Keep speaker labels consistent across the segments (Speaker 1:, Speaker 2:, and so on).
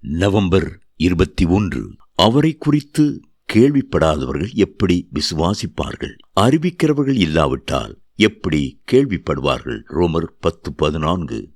Speaker 1: November இருபத்தி ஒன்று. அவரை குறித்து கேள்விப்படாதவர்கள் எப்படி விசுவாசிப்பார்கள்? அறிவிக்கிறவர்கள் இல்லாவிட்டால் எப்படி கேள்விப்படுவார்கள்? ரோமர் பத்து பதினான்கு.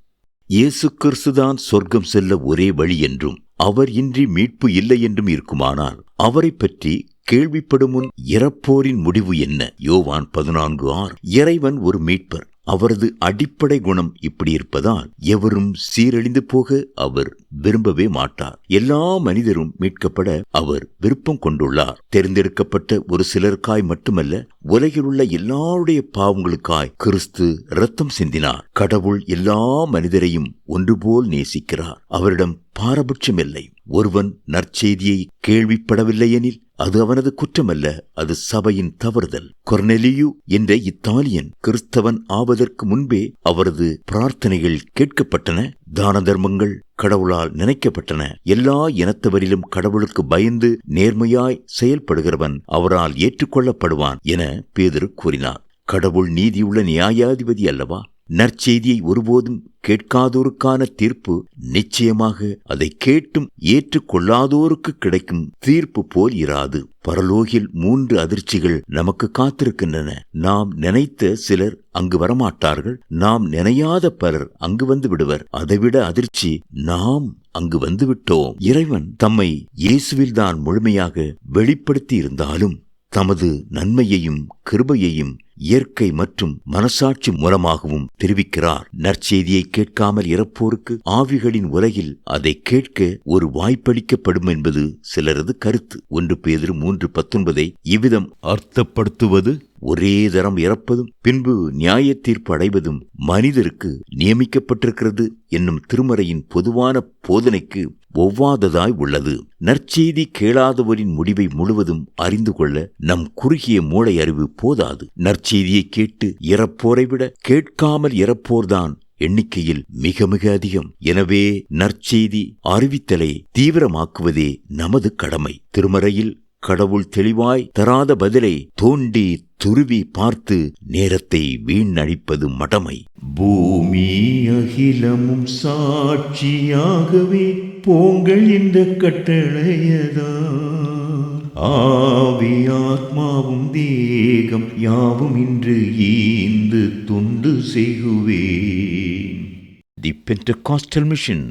Speaker 1: இயேசு கிறிஸ்துதான் சொர்க்கம் செல்ல ஒரே வழி என்றும் அவர் இன்றி மீட்பு இல்லை என்றும் இருக்குமானால் அவரை பற்றி கேள்விப்படும் முன் இறப்போரின் முடிவு என்ன? யோவான் பதினான்கு ஆறு. இறைவன் ஒரு மீட்பர். அவரது அடிப்படை குணம் இப்படி இருப்பதால் எவரும் சீரழிந்து போக அவர் விரும்பவே மாட்டார். எல்லா மனிதரும் மீட்கப்பட அவர் விருப்பம் கொண்டுள்ளார். தேர்ந்தெடுக்கப்பட்ட ஒரு சிலருக்காய் மட்டுமல்ல உலகில் உள்ள எல்லாருடைய பாவங்களுக்காய் கிறிஸ்து ரத்தம் சிந்தினார். கடவுள் எல்லா மனிதரையும் ஒன்றுபோல் நேசிக்கிறார். அவரிடம் பாரபட்சம் இல்லை ஒருவன் நற்செய்தியை கேள்விப்படவில்லையெனில் அது அவனது குற்றமல்ல அது சபையின் தவறுதல். கொர்னெலியு என்ற இத்தாலியன் கிறிஸ்தவன் ஆவதற்கு முன்பே அவரது பிரார்த்தனைகள் கேட்கப்பட்டன தான தர்மங்கள் கடவுளால் நினைக்கப்பட்டன எல்லா இனத்தவரிலும் கடவுளுக்கு பயந்து நேர்மையாய் செயல்படுகிறவன் அவரால் ஏற்றுக்கொள்ளப்படுவான் என பேதர் கூறினார். கடவுள் நீதியுள்ள நியாயாதிபதி அல்லவா? நற்செய்தியை ஒருபோதும் கேட்காதோருக்கான தீர்ப்பு நிச்சயமாக அதை கேட்டும் ஏற்றுக்கொள்ளாதோருக்கு கிடைக்கும் தீர்ப்பு போல் இராது. பரலோகில் மூன்று அதிர்ச்சிகள் நமக்கு காத்திருக்கின்றன. நாம் நினைத்த சிலர் அங்கு வரமாட்டார்கள். நாம் நினையாத பலர் அங்கு வந்து விடுவர். அதைவிட அதிர்ச்சி நாம் அங்கு வந்துவிட்டோம் இறைவன் தம்மை இயேசுவில்தான் முழுமையாக வெளிப்படுத்தி இருந்தாலும் தமது நன்மையையும் கிருபையையும் இயற்கை மற்றும் மனசாட்சி மூலமாகவும் தெரிவிக்கிறார். நற்செய்தியை கேட்காமல் இறப்போருக்கு ஆவிகளின் உலகில் அதை கேட்க ஒரு வாய்ப்பளிக்கப்படும் என்பது சிலரது கருத்து. ஒன்று பேதிரு மூன்று பத்தொன்பதை இவ்விதம் அர்த்தப்படுத்துவது ஒரே தரம் இறப்பதும் பின்பு நியாய தீர்ப்பு அடைவதும் மனிதருக்கு நியமிக்கப்பட்டிருக்கிறது என்னும் திருமறையின் பொதுவான போதனைக்கு ஒவ்வாததாய் உள்ளது. நற்செய்தி கேளாதவரின் முடிவை முழுவதும் அறிந்து கொள்ள நம் குறுகிய மூளை அறிவு போதாது. நற்செய்தியை கேட்டு இறப்போரை விட கேட்காமல் இறப்போர்தான் எண்ணிக்கையில் மிக மிக அதிகம். எனவே நற்செய்தி அறிவித்தலை தீவிரமாக்குவதே நமது கடமை. திருமறையில் கடவுள் தெளிவாய் தராத பதிலை தோண்டி துருவி பார்த்து நேரத்தை வீணடிப்பது மடமை.
Speaker 2: பூமி அகிலமும் சாட்சியாகவே போங்கள் இந்த கட்டளையதா. ஆவி ஆத்மாவும் தேகம் யாவும் இன்று ஈந்து துண்டு செய்குவே
Speaker 1: தி பென்டகாஸ்டல் மிஷன்